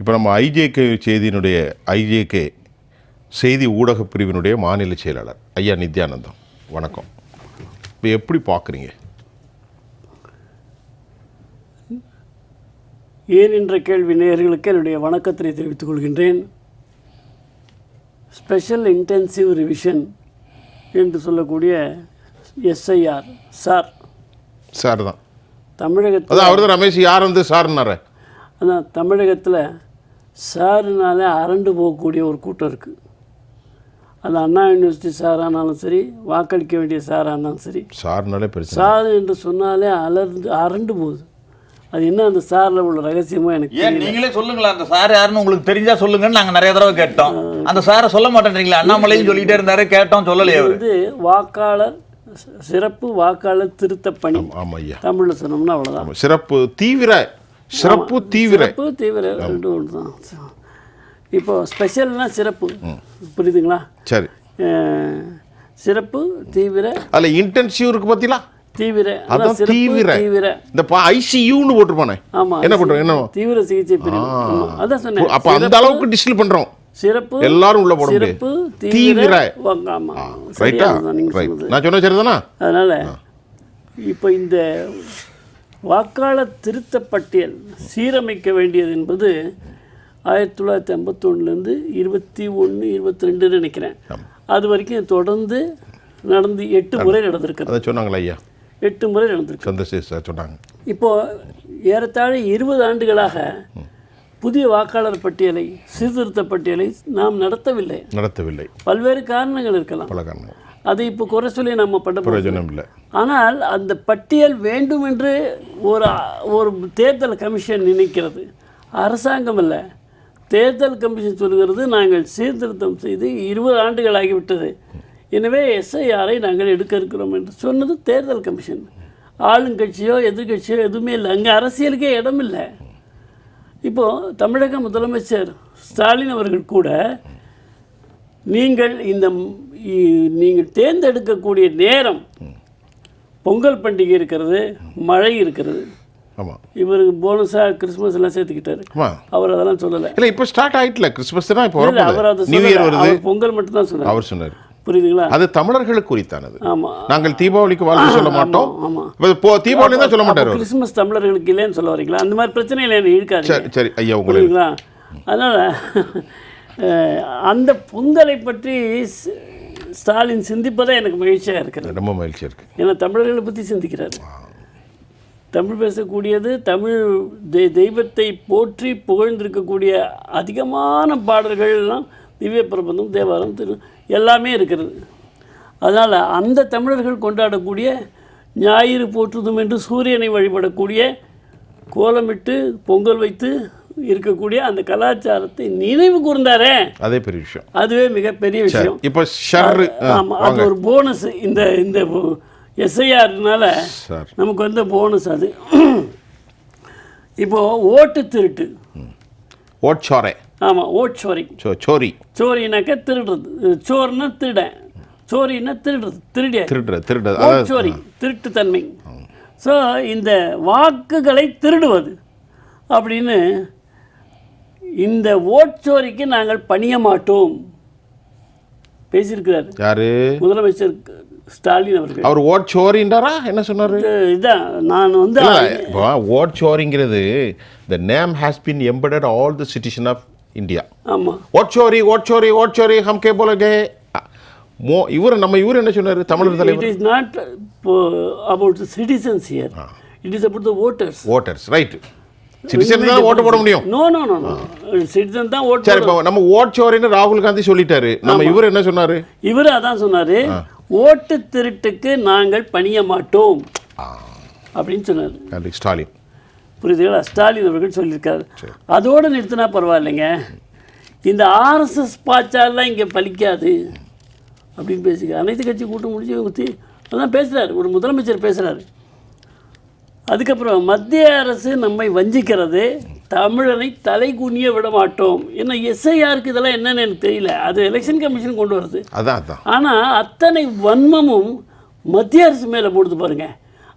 இப்போ நம்ம IJK செய்தியினுடைய IJK செய்தி ஊடகப் பிரிவினுடைய மாநில செயலாளர் ஐயா நித்யானந்தம். வணக்கம். இப்போ எப்படி பார்க்குறீங்க? ஏன் என்ற கேள்வி நேயர்களுக்கு என்னுடைய வணக்கத்தினை தெரிவித்துக் கொள்கின்றேன். ஸ்பெஷல் இன்டென்சிவ் ரிவிஷன் என்று சொல்லக்கூடிய எஸ்ஐஆர் சார் சார் தான். தமிழகத்தில் அவர் தான் ரமேஷ் யார் வந்து சார்னார அதான் தமிழகத்தில் சாருனாலே அரண்டு போகக்கூடிய ஒரு கூட்டம் இருக்குது அது அண்ணா யூனிவர்சிட்டி சாரானாலும் சரி வாக்களிக்க வேண்டிய சாரானாலும் சரி. சார்னாலே பிரச்சனை. சார் என்று சொன்னாலே அலர்ந்து அரண்டு போகுது. அது என்ன அந்த சாரில் உள்ள ரகசியமோ எனக்கு ஏன் நீங்களே சொல்லுங்களேன் அந்த சார் யாருன்னு உங்களுக்கு தெரிஞ்சா சொல்லுங்கன்னு நாங்க நிறைய தடவை கேட்டோம். அந்த சாரை சொல்ல மாட்டேன்றீங்களா அண்ணாமலையும் சொல்லிட்டே இருந்தாரு கேட்டோம் சொல்லலையே அவரு. வந்து வாக்காளர் சிறப்பு வாக்காளர் திருத்தப் பணி. ஆமாம் ஐயா. தமிழில் சொன்னோம்னா அவ்வளோதான் சிறப்பு தீவிர சிறப்பு தீவிர. சிறப்பு தீவிர ரெண்டு ஒன்று தான். இப்போ ஸ்பெஷல்னா சிறப்பு. புரியுதுங்களா? சரி. சிறப்பு தீவிர. அதில் இன்டென்சிவ் இருக்கு பார்த்தீங்களா தீவிர. அதான் தீவிர. தீவிர. இந்த ஐசியூன்னு போட்டிருப்பானே. ஆமா என்ன பண்ணுறோம் என்ன? தீவிர சிகிச்சை பிரிவு. அதான் சொன்னேன். அப்போ அந்த அளவுக்கு டிஸ்டில் பண்ணுறோம் சிறப்பு எல்லாரும் உள்ள போட சிறப்பு தீவிர. ரைட்டா நான் சொன்ன சரிதானா? அதனால் இப்போ இந்த வாக்காளர் திருத்தப் பட்டியல் சீரமைக்க வேண்டியது என்பது ஆயிரத்தி தொள்ளாயிரத்தி ஐம்பத்தொன்னுலேருந்து இருபத்தி ஒன்று இருபத்தி ரெண்டுன்னு நினைக்கிறேன். அது வரைக்கும் தொடர்ந்து நடந்து எட்டு முறை நடந்திருக்கிறது. அதை சொன்னாங்களா ஐயா? எட்டு முறை நடந்திருக்கு சந்திரசேகர் சொன்னாங்க. இப்போது ஏறத்தாழ இருபது ஆண்டுகளாக புதிய வாக்காளர் பட்டியலை சீர்திருத்த பட்டியலை நாம் நடத்தவில்லை. நடத்தவில்லை. பல்வேறு காரணங்கள் இருக்கலாம். பல காரணம் அதை இப்போ குறை சொல்லி நம்ம பண்ண பிரயோஜனம் இல்லை. ஆனால் அந்த பட்டியல் வேண்டும் என்று ஒரு ஒரு தேர்தல் கமிஷன் நினைக்கிறது. அரசாங்கம் அல்ல. தேர்தல் கமிஷன் சொல்கிறது நாங்கள் சீர்திருத்தம் செய்து இருபது ஆண்டுகள் ஆகிவிட்டது. எனவே எஸ்ஐஆரை நாங்கள் எடுக்க இருக்கிறோம் என்று சொன்னது தேர்தல் கமிஷன். ஆளுங்கட்சியோ எதிர்க்கட்சியோ எதுவுமே இல்லை. அங்கே அரசியலுக்கே இடம் இல்லை இப்போது தமிழக முதலமைச்சர் ஸ்டாலின் அவர்கள் கூட நீங்கள் இந்த நீங்கள் தேர்ந்தெடுக்கக்கூடிய நேரம் பொங்கல் பண்டிகை இருக்கிறது மழை இருக்கிறது. இவருக்கு போனஸாக கிறிஸ்மஸ் எல்லாம் சேர்த்துக்கிட்டாரு. அவர் அதெல்லாம் சொல்லலை. இல்லை இப்போ ஸ்டார்ட் ஆயிட்டல. கிறிஸ்மஸ் தான் இப்போ அவர் அதை நியூ இயர் வருது. பொங்கல் மட்டும் தான் சொன்னார். அவர் சொன்னார். புரியுதுங்களா? அது தமிழர்களுக்கு குறித்தானது. ஆமாம் நாங்கள் தீபாவளிக்கு வாழ்த்து சொல்ல மாட்டோம். ஆமாம் இப்போ தீபாவளி தான் சொல்ல மாட்டார் கிறிஸ்மஸ் தமிழர்களுக்கு இல்லைன்னு சொல்ல வரீங்களா? அந்த மாதிரி பிரச்சனையில் என்ன இழுக்காது சரி சரி. ஐயா உங்களை புரியுதுங்களா? அதனால் அந்த பொங்கலை பற்றி ஸ்டாலின் சிந்திப்பதே எனக்கு மகிழ்ச்சியாக இருக்கிறது ரொம்ப மகிழ்ச்சியாக இருக்கு. ஏன்னா தமிழர்களை பற்றி சிந்திக்கிறார். தமிழ் பேசக்கூடியது தமிழ் தெ தெய்வத்தை போற்றி புகழ்ந்திருக்கக்கூடிய அதிகமான பாடல்கள்லாம் திவ்ய பிரபந்தம் தேவாரம் திரு எல்லாமே இருக்கிறது. அதனால் அந்த தமிழர்கள் கொண்டாடக்கூடிய ஞாயிறு போற்றுதும் என்று சூரியனை வழிபடக்கூடிய கோலமிட்டு பொங்கல் வைத்து இருக்கக்கூடிய அந்த கலாச்சாரத்தை நினைவு கூர்ந்தாரே. அதே பெரிய விஷயம். அதுவே மிகப்பெரிய விஷயம். இப்போ ஷர்ரு ஆமா அது ஒரு போனஸ் இந்த இந்த எஸ்ஐஆர்னால நமக்கு வந்த போனஸ் அது. இப்போ ஓட்டு திருட்டு. ஓட்சோரை. ஆமா ஓட் சோரி. சோரினாக்க திருடுறது. சோர்னா திருடன் சோரின்னா திருடுறது. திருடிய. திருடுற அதாவது சோரி திருட்டுத்தன்மை. ஸோ இந்த வாக்குகளை திருடுவது அப்படின்னு இந்த ஓட்சோரிக்கு நாங்கள் பணிய மாட்டோம். பேசியிருக்கிறார். யாரு? முதலமைச்சர் ஸ்டாலின் அவர்கள். அவர் ஓட் சோரின்றாரா? என்ன சொன்னாரு? இது- இதான் நான் வந்து இப்போ vote சோரிங்கிறது the name has been embedded all the citizen of India ஆமா. ஓட் சோரி ஓட் சோரி ஓட் சோரி ஹம் கே போலகே மோ இவர் நம்ம இவர் என்ன சொன்னாரு? தமிழர் இட் தலைவர். Is not about citizens here it is about the voters voters right citizen தான் ஓட்டு போட முடியும். நோ நோ நோ சிட்டிசன் தான் ஓட் சரி இப்போ நம்ம ஓட் சோரின்னு ராகுல் காந்தி சொல்லிட்டாரு. நம்ம இவர் என்ன சொன்னாரு? இவர் அதான் சொன்னாரு ஓட்டு திருட்டுக்கு நாங்கள் பணிய மாட்டோம். அப்படின்னு சொன்னார். ஸ்டாலின். புரியுதுங்களா ஸ்டாலின் அவர்கள் சொல்லியிருக்காரு. அதோடு நிறுத்தினா பரவாயில்லைங்க. இந்த ஆர்எஸ்எஸ் பாய்ச்சாலாம் இங்கே பலிக்காது அப்படின்னு பேசிக்க அனைத்து கட்சி கூட்டம் முடிஞ்சு ஊற்றி அதெல்லாம் பேசுகிறாரு ஒரு முதலமைச்சர் பேசுகிறாரு அதுக்கப்புறம் மத்திய அரசு நம்மை வஞ்சிக்கிறது. தமிழனை தலை குனிய விட மாட்டோம் என்ன எஸ்ஐஆருக்கு இதெல்லாம் என்னன்னு எனக்கு தெரியல. அது எலெக்ஷன் கமிஷன் கொண்டு வருது அதான் ஆனால் அத்தனை வன்மமும் மத்திய அரசு மேலே போடுது பாருங்க.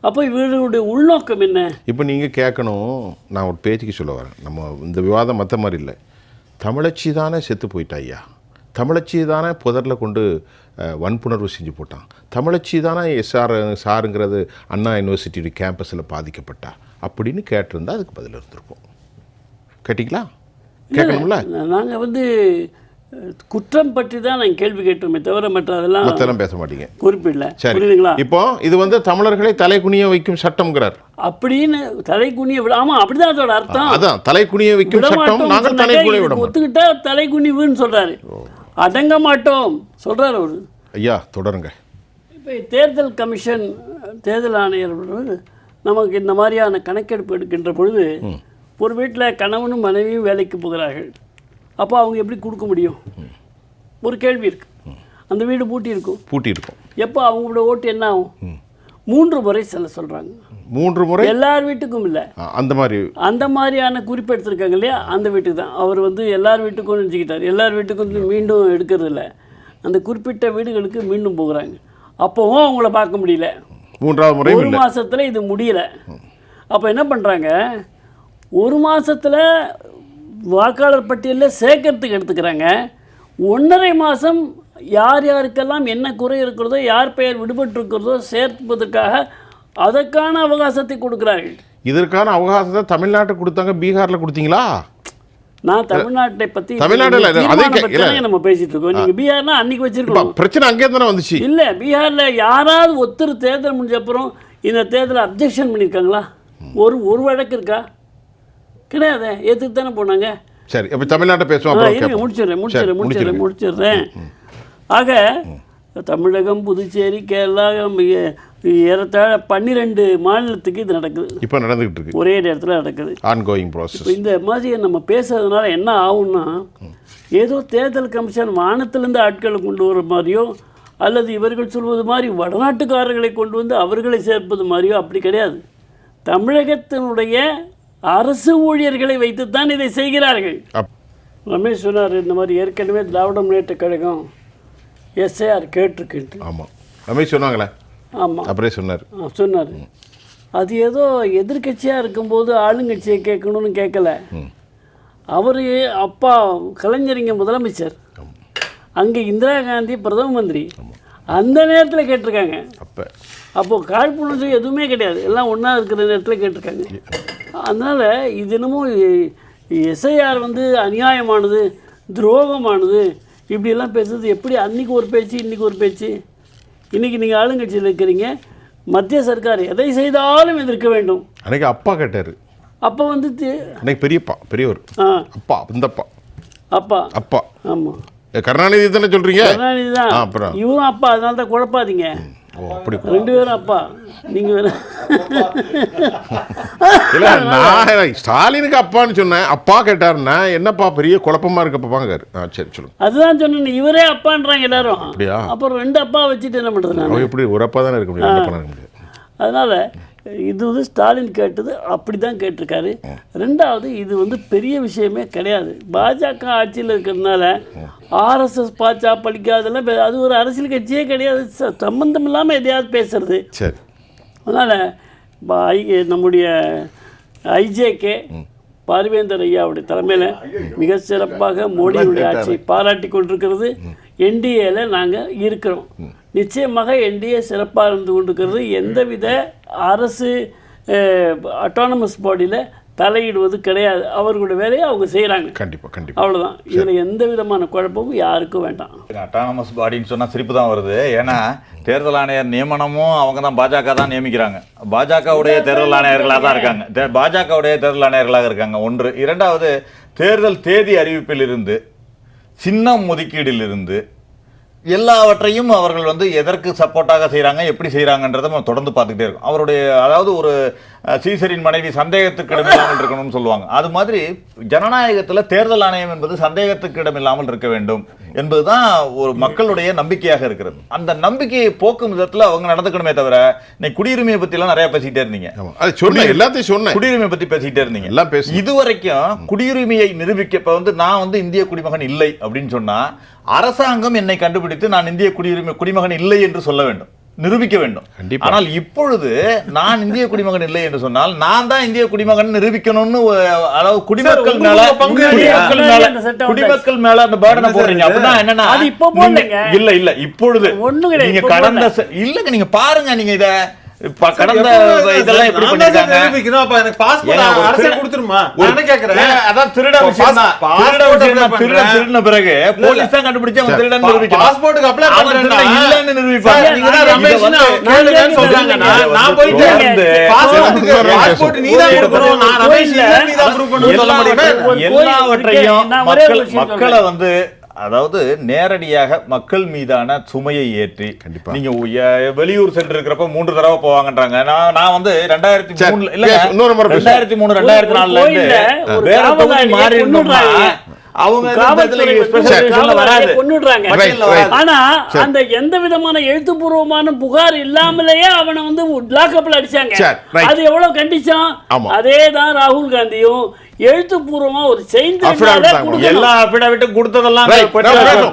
அப்போ இவர்களுடைய உள்நோக்கம் என்ன? இப்போ நீங்கள் கேட்கணும். நான் ஒரு பேச்சுக்கு சொல்ல வரேன். நம்ம இந்த விவாதம் மற்ற மாதிரி இல்லை. தமிழச்சி தானே செத்து போயிட்டா ஐயா தமிழச்சி தானே புதரில் கொண்டு வன்புணர்வு செஞ்சு போட்டான். தமிழச்சி தானே எஸ்ஆர் சாருங்கிறது அண்ணா யூனிவர்சிட்டியுடைய கேம்பஸில் பாதிக்கப்பட்டா அப்படின்னு கேட்டிருந்தா அதுக்கு பதில் இருந்திருக்கும். கேட்டிங்களா? கேட்கணும்ல? நாங்கள் வந்து குற்றம் பற்றி தான் நாங்கள் கேள்வி கேட்டோமே தவிர மற்ற அதெல்லாம் மற்றெல்லாம் பேச மாட்டீங்க. குறிப்பிடல. புரியுதுங்களா? இப்போ இது வந்து தமிழர்களை தலை குனிய வைக்கும் சட்டம்ங்கிறார். அப்படின்னு தலை குனிய விட ஆமா அப்படிதான் அதோட அர்த்தம். அதான் தலை குனிய வைக்கும் சட்டம் நாங்கள் தலை குனிய விட ஒத்துக்கிட்டா தலை குனிவுன்னு சொல்றாரு அடங்க மாட்டோம் சொல்றாரு அவரு. ஐயா தொடருங்க. இப்போ தேர்தல் கமிஷன் தேர்தல் ஆணையர் நமக்கு இந்த மாதிரியான கணக்கெடுப்பு எடுக்கின்ற பொழுது ஒரு வீட்டில் கணவனும் மனைவியும் வேலைக்கு போகிறார்கள். அப்போ அவங்க எப்படி கொடுக்க முடியும்? ஒரு கேள்வி இருக்கு. அந்த வீடு பூட்டி இருக்கும். பூட்டி இருக்கும். எப்போ அவங்களோட ஓட்டு என்ன ஆகும்? மூன்று முறை செல்ல சொல்கிறாங்க மூன்று முறை? எல்லார் வீட்டுக்கும் இல்லை. அந்த மாதிரி. அந்த மாதிரியான குறிப்பு எடுத்திருக்காங்க இல்லையா? அந்த வீட்டுக்கு தான். அவர் வந்து எல்லார் வீட்டுக்கும் நினச்சிக்கிட்டார். எல்லார் வீட்டுக்கும் வந்து மீண்டும் எடுக்கிறது இல்ல. அந்த குறிப்பிட்ட வீடுகளுக்கு மீண்டும் போகிறாங்க. அப்போவும் அவங்கள பார்க்க முடியல. மூன்றாவது முறையும் ஒரு மாசத்துல இது முடியல. அப்போ என்ன பண்ணுறாங்க ஒரு மாசத்துல வாக்காளர் பட்டியலில் சேர்க்கறதுக்கு எடுத்துக்கிறாங்க. ஒன்றரை மாதம் யார் யாருக்கெல்லாம் என்ன குறை இருக்கிறதோ யார் பெயர் விடுபட்டு இருக்கிறதோ சேர்ப்பதற்காக அதற்கான அவகாசத்தை கொடுக்குறார்கள். இதற்கான அவகாசத்தை தமிழ்நாட்டுக்கு கொடுத்தாங்க பீகார்ல கொடுத்தீங்களா? நான் தமிழ்நாட்டை பத்தி தமிழ்நாடுல நம்ம பேசிட்டு இருக்கோம். நீங்க பீகார்னா அன்னைக்கு இப்ப வச்சிருக்கோம் பிரச்சனை அங்கே தானே வந்துச்சு? இல்ல பீகார்ல யாராவது ஒருத்தர் தேர்தல் முடிஞ்ச அப்புறம் இந்த தேர்தலை அப்ஜெக்ஷன் பண்ணியிருக்காங்களா ஒரு ஒரு வழக்கு இருக்கா? கிடையாது ஏத்துக்கு தானே போனாங்க. சரி அப்ப தமிழ்நாட்டை பேசுவோம். முடிச்சிடுறேன் முடிச்சிடுறேன் முடிச்சிடுறேன் முடிச்சிடுறேன். ஆக தமிழகம் புதுச்சேரி கேரளா ஏறத்தாழ பன்னிரெண்டு மாநிலத்துக்கு இது நடக்குது. இப்ப நடந்துகிட்டு இருக்கு. ஒரே நேரத்தில் நடக்குது. ஆன் கோயிங் ப்ராசஸ் இப்போ இந்த மாதிரி நம்ம பேசுறதுனால என்ன ஆகும்னா ஏதோ தேர்தல் கமிஷன் வானத்திலிருந்து ஆட்களை கொண்டு வர மாதிரியோ அல்லது இவர்கள் சொல்வது மாதிரி வடநாட்டுக்காரர்களை கொண்டு வந்து அவர்களை சேர்ப்பது மாதிரியோ அப்படி கிடையாது. தமிழகத்தினுடைய அரசு ஊழியர்களை வைத்துத்தான் இதை செய்கிறார்கள். ரமேஷ் சொன்னார் இந்த மாதிரி ஏற்கனவே திராவிட முன்னேற்ற கழகம் எஸ்ஐஆர் கேட்டிருக்குன்ட்டு ஆமா. ரமேஷ் சொன்னாங்களே? ஆமாம் அப்புறம் சொன்னார். சொன்னார். அது ஏதோ எதிர்க்கட்சியாக இருக்கும்போது ஆளுங்கட்சியை கேட்கணும்னு கேட்கல. அவர் அப்பா கலைஞர் இங்கே முதலமைச்சர் அங்கே இந்திரா காந்தி பிரதம மந்திரி. அந்த நேரத்தில் கேட்டிருக்காங்க. அப்ப. அப்போது காழ்ப்புணர்ச்சி எதுவுமே கிடையாது. எல்லாம் ஒன்றா இருக்கிற நேரத்தில் கேட்டிருக்காங்க. அதனால் இது என்னமோ எஸ்ஐஆர் வந்து அநியாயமானது துரோகமானது இப்படியெல்லாம் பேசுறது எப்படி? அன்னைக்கு ஒரு பேச்சு இன்னைக்கு ஒரு பேச்சு. இன்றைக்கி நீங்கள் ஆளுங்கட்சியில் இருக்கிறீங்க. மத்திய சர்க்கார் எதை செய்தாலும் எதிர்க்க வேண்டும். அன்னைக்கு அப்பா கேட்டாரு. அப்போ வந்து அன்னைக்கு பெரியப்பா பெரியவர். ஆ. அப்பா இந்தப்பா. அப்பா. அப்பா. ஆமாம் கருணாநிதி தானே சொல்றீங்க? கருணாநிதி தான். அப்புறம். இவரும் அப்பா அதனால தான் குழப்பாதீங்க. ஓ அப்படி ரெண்டு பேரும் அப்பா. நீங்கள் வேற இல்ல நான் ஸ்டாலினுக்கு அப்பான்னு சொன்னேன். அப்பா கேட்டாருன்னா என்னப்பா பெரிய குழப்பமா இருக்கு பாப்பாங்காரு ஆ சரி சொல்லுங்க. அதுதான் சொன்னேன் இவரே அப்பான்றாங்க எல்லாரும். அப்படியா? அப்புறம் ரெண்டு அப்பா வச்சுட்டு என்ன பண்ணுறது நான்? எப்படி ஒரு அப்பா தானே இருக்க முடியும் ரெண்டு அப்பா இருக்க முடியாது அதனால் இது வந்து ஸ்டாலின் கேட்டது அப்படி தான் கேட்டிருக்காரு ரெண்டாவது இது வந்து பெரிய விஷயமே கிடையாது. பாஜக ஆட்சியில் இருக்கிறதுனால ஆர்எஸ்எஸ் பாச்சா பழிக்காதெல்லாம் பே- அது ஒரு அரசியல் கட்சியே கிடையாது. ச- சம்பந்தம் இல்லாமல் எதையாவது பேசுறது. அதனால் நம்முடைய ஐஜேகே பார்வேந்தர் ஐயாவுடைய தலைமையில் மிக சிறப்பாக மோடியுடைய ஆட்சியை பாராட்டி கொண்டிருக்கிறது. என்டிஏல நாங்கள் இருக்கிறோம். நிச்சயமாக என்டிஏ சிறப்பாக இருந்து கொண்டிருக்கிறது. எந்தவித அரசு அட்டானமஸ் பாடியில் தலையிடுவது கிடையாது. அவர்களுடைய வேலையை அவங்க செய்கிறாங்க கண்டிப்பா கண்டிப்பா. அவ்வளோதான் இதில் எந்த விதமான குழப்பமும் யாருக்கும் வேண்டாம். அட்டானமஸ் பாடின்னு சொன்னா சிரிப்பு தான் வருது. ஏன்னா தேர்தல் ஆணையர் நியமனமும் அவங்க தான் பாஜக தான் நியமிக்கிறாங்க. பாஜகவுடைய தேர்தல் ஆணையர்களாக தான் இருக்காங்க. தே- பாஜகவுடைய தேர்தல் ஆணையர்களாக இருக்காங்க. ஒன்று. இரண்டாவது தேர்தல் தேதி அறிவிப்பிலிருந்து சின்னம் ஒதுக்கீடிலிருந்து எல்லாவற்றையும் அவர்கள் வந்து எதற்கு சப்போர்ட்டாக செய்கிறாங்க எப்படி செய்கிறாங்கன்றதை நம்ம தொடர்ந்து பார்த்துக்கிட்டே இருக்கோம். அவருடைய அதாவது ஒரு சீசரின் மனைவி சந்தேகத்துக்கு இடமில்லாமல் இருக்கணும்னு சொல்லுவாங்க. அது மாதிரி ஜனநாயகத்தில் தேர்தல் ஆணையம் என்பது சந்தேகத்துக்கு இடமில்லாமல் இருக்க வேண்டும் என்பதுதான் ஒரு மக்களுடைய நம்பிக்கையாக இருக்கிறது. அந்த நம்பிக்கையை போக்கும் விதத்தில் அவங்க நடந்துக்கணுமே தவிர இன்னைக்கு குடியுரிமையை பற்றிலாம் நிறைய பேசிக்கிட்டே இருந்தீங்க. அது சொன்னேன். எல்லாத்தையும் சொன்னேன். குடியுரிமை பத்தி பேசிக்கிட்டே இருந்தீங்க. எல்லாம் பேசு இதுவரைக்கும் குடியுரிமையை நிரூபிக்க இப்ப வந்து நான் வந்து இந்திய குடிமகன் இல்லை அப்படின்னு சொன்னா அரசாங்கம் என்னை கண்டுபிடித்து நான் இந்திய குடியுரிமை குடிமகன் இல்லை என்று சொல்ல வேண்டும் நிரூபிக்க வேண்டும். ஆனால் இப்பொழுது நான் இந்திய குடிமகன் இல்லை என்று சொன்னால் நான் தான் இந்திய குடிமகன் நிரூபிக்கணும்னு அதாவது குடிமக்கள் மேல குடிமக்கள்? மேல அந்த சட்டம் குடிமக்கள் மேல அந்த பேர்டனை போடுறீங்க அப்படின்னா என்னன்னா. இல்ல இல்ல இப்பொழுது நீங்க கடந்த இல்லங்க நீங்க பாருங்க நீங்க இத இப்ப கடந்த இதெல்லாம் எப்படி பண்ணிருக்காங்க. அப்ப எனக்கு அரசே திரு- கொடுத்துருமா? நான் கேக்குறேன்? அதான் திருட விஷயம் தான். திருட. திருடின பிறகு போலீஸ் தான் கண்டுபிடிச்சு அவன் திருடன் பா- நிரூபிக்கணும். passport-க்கு apply அவன் பண்றேன்னா, இல்லைன்னு நிரூபிப்பாங்க. நீங்க தான் வந்து- கேளுங்கன்னு சொல்றாங்க. நான் போயிட்டு ஒரு passport நீ தான் கொடுக்கணும். நான் ரமேஷ் இல்லை, நீ தான் சொல்ல முடியுமா? எல்லாவற்றையும் மக்கள் மக்களை வந்து அதாவது நேரடியாக மக்கள் மீதான சுமையை ஏற்றி கண்டிப்பா. நீங்க வெளியூர் சென்று இருக்கிறப்ப மூன்று தடவை போவாங்கன்றாங்க நான் நான் வந்து ரெண்டாயிரத்தி மூணுல இல்ல இன்னொரு முறை. ரெண்டாயிரத்தி மூணு ரெண்டாயிரத்தி நாலுல இருந்து வேற தொகுதி மாறி right. ஆனா அந்த எந்த விதமான எழுத்துப்பூர்வமான புகார் இல்லாமலேயே அவனை வந்து லாக்அப்ல அடிச்சாங்க. அது எவ்வளவு கண்டிச்சான். அதே தான் ராகுல் காந்தியும் எழுத்துப்பூர்வமா ஒரு செய்தி. எல்லா அபிடாவிட்டும் கொடுத்ததெல்லாம்.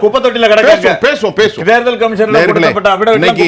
குப்பை தொட்டில கிடக்காங்க. பேசுவோம் பேசுவோம் தேர்தல் கமிஷன்ல கொடுக்கப்பட்ட இன்னைக்கு